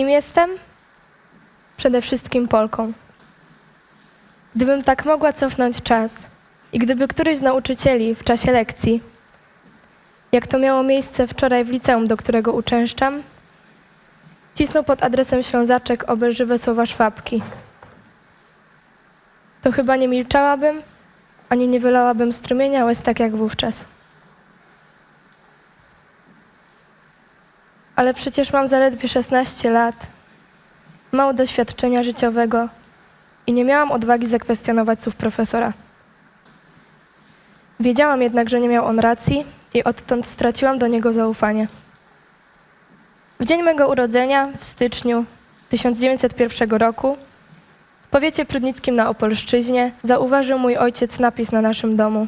Kim jestem? Przede wszystkim Polką. Gdybym tak mogła cofnąć czas i gdyby któryś z nauczycieli w czasie lekcji, jak to miało miejsce wczoraj w liceum, do którego uczęszczam, cisnął pod adresem Ślązaczek obelżywe słowa szwabki, to chyba nie milczałabym, ani nie wylałabym strumienia łez tak jak wówczas. Ale przecież mam zaledwie 16 lat, mało doświadczenia życiowego i nie miałam odwagi zakwestionować słów profesora. Wiedziałam jednak, że nie miał on racji i odtąd straciłam do niego zaufanie. W dzień mego urodzenia, w styczniu 1901 roku, w powiecie prudnickim na Opolszczyźnie, zauważył mój ojciec napis na naszym domu.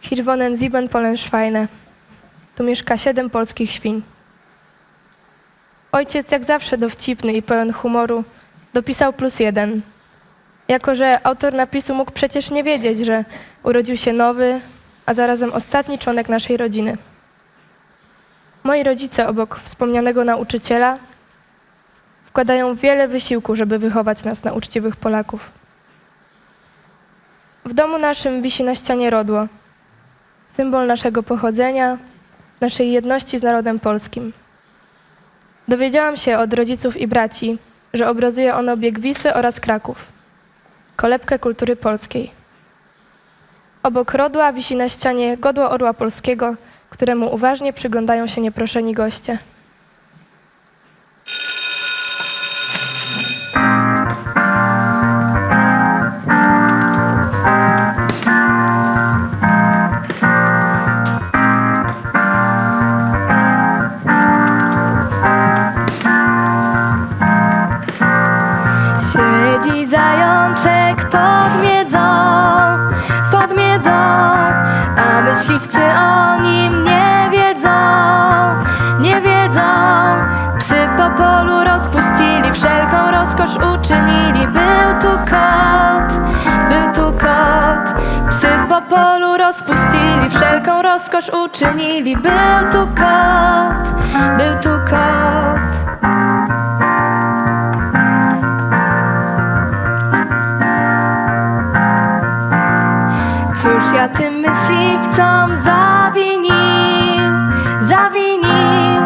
Hier wohnen sieben Polenschweine. Tu mieszka siedem polskich świń. Ojciec, jak zawsze dowcipny i pełen humoru, dopisał plus jeden. Jako, że autor napisu mógł przecież nie wiedzieć, że urodził się nowy, a zarazem ostatni członek naszej rodziny. Moi rodzice obok wspomnianego nauczyciela wkładają wiele wysiłku, żeby wychować nas na uczciwych Polaków. W domu naszym wisi na ścianie rodło, symbol naszego pochodzenia, naszej jedności z narodem polskim. Dowiedziałam się od rodziców i braci, że obrazuje ono bieg Wisły oraz Kraków, kolebkę kultury polskiej. Obok rodła wisi na ścianie godło orła polskiego, któremu uważnie przyglądają się nieproszeni goście. Myśliwcy o nim nie wiedzą, nie wiedzą. Psy po polu rozpuścili, wszelką rozkosz uczynili. Był tu kot, był tu kot. Psy po polu rozpuścili, wszelką rozkosz uczynili. Był tu kot, ja tym myśliwcom zawinił, zawinił,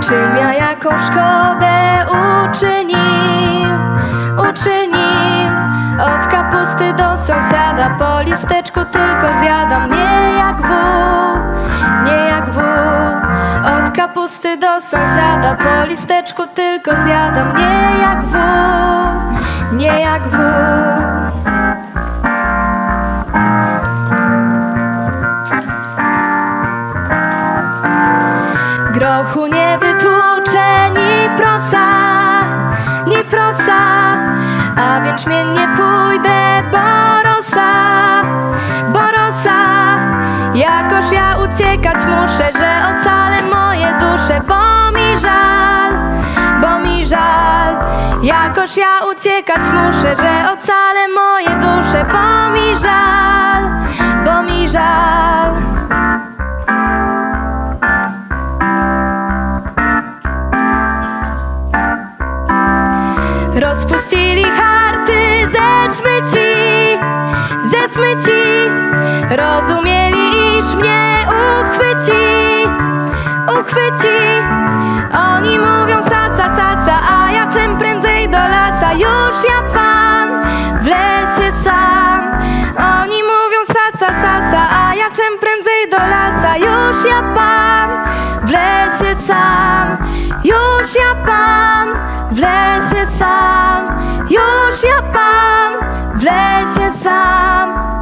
czym ja jaką szkodę uczynił, uczynił. Od kapusty do sąsiada po listeczku tylko zjadam, nie jak wół, nie jak wół. Od kapusty do sąsiada po listeczku tylko zjadam, nie jak wół, nie jak wół. Grochu nie wytłucze ni prosa, ni prosa, a więc mnie nie pójdę borosa, borosa. Jakoż ja uciekać muszę, że ocalę moje dusze, bo mi żal, bo mi żal. Jakoż ja uciekać muszę, że ocalę moje dusze, bo mi żal, bo mi żal. Mnie uchwyci, uchwyci. Oni mówią sasa, sasa, a ja czym prędzej do lasa. Już ja pan w lesie sam. Oni mówią sasa, sasa, a ja czym prędzej do lasa. Już ja pan w lesie sam. Już ja pan w lesie sam. Już ja pan w lesie sam